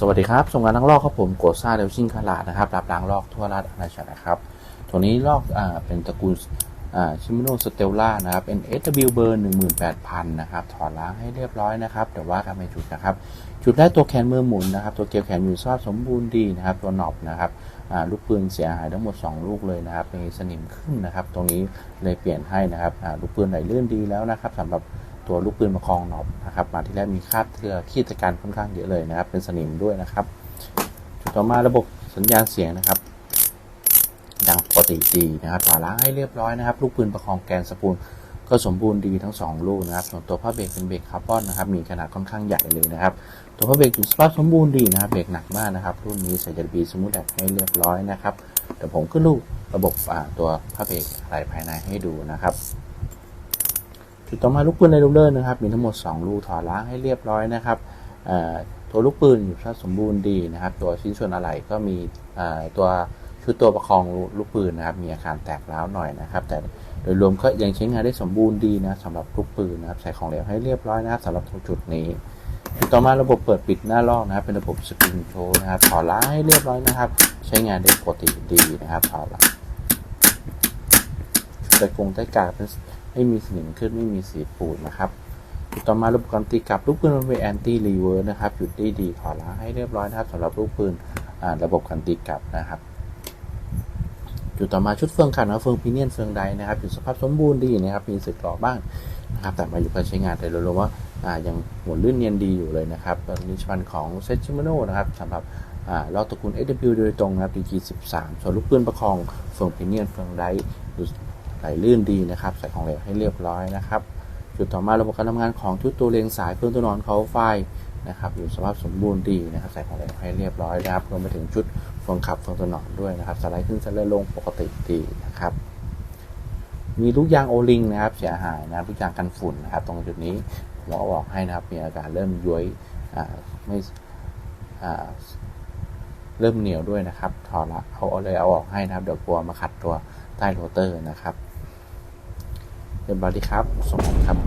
สวัสดีครับส่งงานทั้งลอกครับผมโกซ่าเดลชิงคาราดนะครับรับล้างลอกทั่วราชอาณาจักรนะครับตัวนี้ลอกอ่าเป็นตระกูลอ่าชิมิโนสเตลล่านะครับเป็น SW เบอร์18,000 นะครับ ถอดล้างให้เรียบร้อยนะครับแต่ว่ากันไม่จุดนะครับ จุดได้ตัวแขนมือหมุนนะครับ ตัวเกลียวแขนอยู่สภาพสมบูรณ์ดีนะครับ ตัวหนอบนะครับอ่าลูกปืนเสียหายทั้งหมด 2 ลูกเลยนะครับมีสนิมขึ้นนะครับ ตรงนี้เลยเปลี่ยนให้นะครับอ่าลูกปืนไหลลื่นดีแล้วนะครับสำหรับ ตัวลูกปืนประคองหนอบนะครับมาที่แรกมีคราดเกลือขีดตะการค่อนข้างเยอะเลยนะครับ เป็นสนิมด้วยนะครับ จุดต่อมาระบบสัญญาณเสียงนะครับ ดังปกติดีนะครับถอดล้างให้เรียบร้อยนะครับ ลูกปืนประคองแกนสปูลก็สมบูรณ์ดีทั้งสองลูกนะครับ ส่วนตัวผ้าเบรกเป็นเบรกคาร์บอนนะครับ มีขนาดค่อนข้างใหญ่เลยนะครับ ตัวผ้าเบรกอยู่สภาพสมบูรณ์ดีนะครับ เบรกหนักมากนะครับ รุ่นนี้ใส่จบีสมูทแดกให้เรียบร้อยนะครับ เดี๋ยวผมขึ้นรูประบบตัวผ้าเบรกอะไรภายในให้ดูนะครับ จุดต่อมาลูกปืนในรูเลอร์นะครับมีทั้งหมด2ลูกถอดล้างให้เรียบร้อยนะครับตัวลูกปืนอยู่สภาสมบูรณ์ดีนะครับ ตัวชิ้นส่วนอะไหล่ก็มีตัวชุดตัวประคองลูกปืนนะครับ มีอาการแตกร้าวหน่อยนะครับ แต่โดยรวมก็ยังใช้งานได้สมบูรณ์ดีนะสำหรับลูกปืนนะครับ ใส่ของเหลวให้เรียบร้อยนะครับสำหรับตรงจุดนี้จุดต่อมาระบบเปิดปิดหน้าลอกนะครับ เป็นระบบสปริงโชว์นะครับถอดล้างให้เรียบร้อยนะครับ ใช้งานได้ปกติดีนะครับถอดล้างแต่กรงใต้กาเป็น ไม่มีสนิมขึ้นไม่มีสีปูดนะครับจุดต่อมาระบบการตีกลับลูกปืนมันเป็นแอนตี้รีเวิร์สนะครับหยุดได้ดีถอดล้างให้เรียบร้อยนะครับสำหรับลูกปืนระบบการตีกลับนะครับจุดต่อมาชุดเฟืองขันนะเฟืองพีเนียนเฟืองใดนะครับอยู่สภาพสมบูรณ์ดีนะครับมีสึกหล่อบ้างนะครับ แต่มาอยู่การใช้งานแต่รวๆว่าอ่ายังหมุนลื่นเนียนดีอยู่เลยนะครับตอนนี้ชันของเซชิมโนนะครับสำหรับอ่าลอตระกูล SW โดยตรงนะครับ DG 13 ส่วนลูกปืนประคองเฟืองพีเนียนเฟืองใด ลลื่นดีนะครับ ใส่ของเหลวให้เรียบร้อยนะครับ จุดต่อมาระบบการทำงานของชุดตัวเรียงสายเพื่อนตัวนอนเขาไฟนะครับ อยู่สภาพสมบูรณ์ดีนะครับ ใส่ของเหลวให้เรียบร้อยนะครับรวมไปถึงชุดเฟืองขับเฟืองตัวนอนด้วยนะครับสไลด์ขึ้นสไลด์ลงปกติดีนะครับมีลูกยางโอลิงนะครับเสียหายนะลูกยางกันฝุ่นนะครับ ตรงจุดนี้ผมก็บอกให้นะครับมีอาการเริ่มย้วยอ่าไม่เริ่มเหนียวด้วยนะครับถอดละเอาเอาเลยเอาออกให้นะครับ เดี๋ยวกลัวมาขัดตัวใต้โรเตอร์นะครับ เรียบร้ดีครับสองครับ